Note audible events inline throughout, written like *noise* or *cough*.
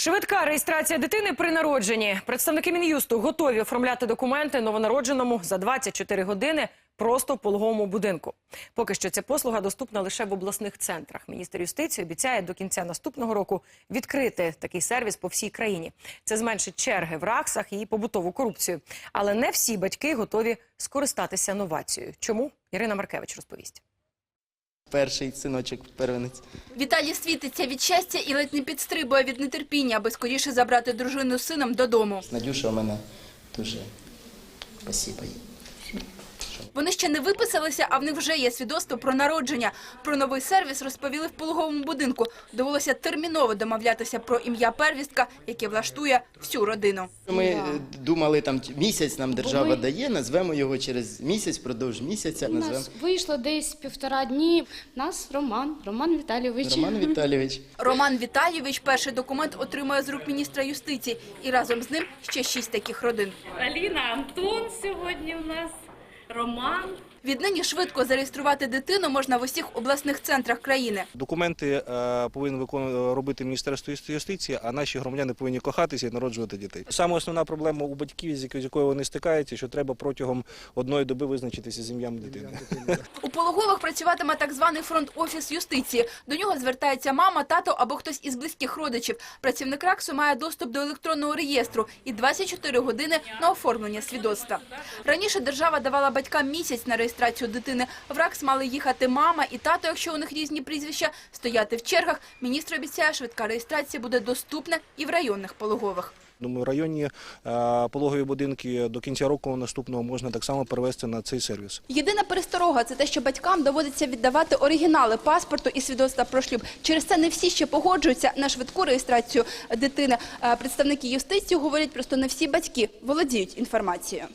Швидка реєстрація дитини при народженні. Представники мін'юсту готові оформляти документи новонародженому за 24 години просто в пологовому будинку. Поки що ця послуга доступна лише в обласних центрах. Міністр юстиції обіцяє до кінця наступного року відкрити такий сервіс по всій країні. Це зменшить черги в РАКСах і побутову корупцію. Але не всі батьки готові скористатися новацією. Чому Ірина Маркевич розповість. Перший синочок первенець. Віталій світиться від щастя і ледь не підстрибує від нетерпіння, аби скоріше забрати дружину з сином додому. Надюша у мене дуже спасибо їй. Вони ще не виписалися, а в них вже є свідоцтво про народження. Про новий сервіс розповіли в пологовому будинку. Довелося терміново домовлятися про ім'я первістка, яке влаштує всю родину. Ми е, думали, там місяць нам держава ми- дає, назвемо його через місяць, впродовж місяця. У нас вийшло десь півтора дні. У нас Роман, Роман Віталійович. Роман *laughs* Віталійович. Роман Віталійович перший документ отримує з рук міністра юстиції. І разом з ним ще шість таких родин. Аліна, Антон сьогодні у нас, Роман. Віднині швидко зареєструвати дитину можна в усіх обласних центрах країни. Документи е, повинен виконувати робити Міністерство юстиції, а наші громадяни повинні кохатися і народжувати дітей. Саме основна проблема у батьків, з якою з якою вони стикаються, що треба протягом одної доби визначитися з ім'ям дитини. У пологових працюватиме так званий фронт-офіс юстиції. До нього звертається мама, тато або хтось із близьких родичів. Працівник РАКСу має доступ до електронного реєстру і 24 години на оформлення свідоцтва. Раніше держава давала батькам місяць на реєстрацію дитини. В РАКС мали їхати мама і тато, якщо у них різні прізвища, стояти в чергах. Міністр обіцяє, швидка реєстрація буде доступна і в районних пологових. Думаю, районні е, пологові будинки до кінця року наступного можна так само перевести на цей сервіс. Єдина пересторога – це те, що батькам доводиться віддавати оригінали паспорту і свідоцтва про шлюб. Через це не всі ще погоджуються на швидку реєстрацію дитини. Е, Представники юстиції говорять, просто не всі батьки володіють інформацією.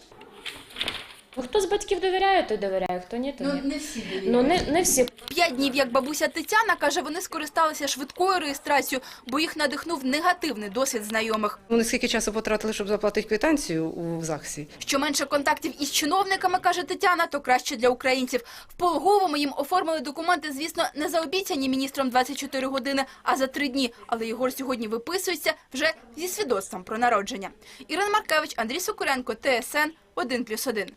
Ну, Хто з батьків довіряє, той довіряє, хто ні, то ні. не всі Ну не, не всі. П'ять днів, як бабуся Тетяна каже, вони скористалися швидкою реєстрацією, бо їх надихнув негативний досвід знайомих. Вони скільки часу потратили, щоб заплатити квитанцію у ЗАГСі? Що менше контактів із чиновниками, каже Тетяна, то краще для українців. В Пологовому їм оформили документи, звісно, не за обіцяні міністром 24 години, а за три дні. Але Єгор сьогодні виписується вже зі свідоцтвом про народження. Ірина Маркевич, Андрій Сокуренко, ТСН 1+,1.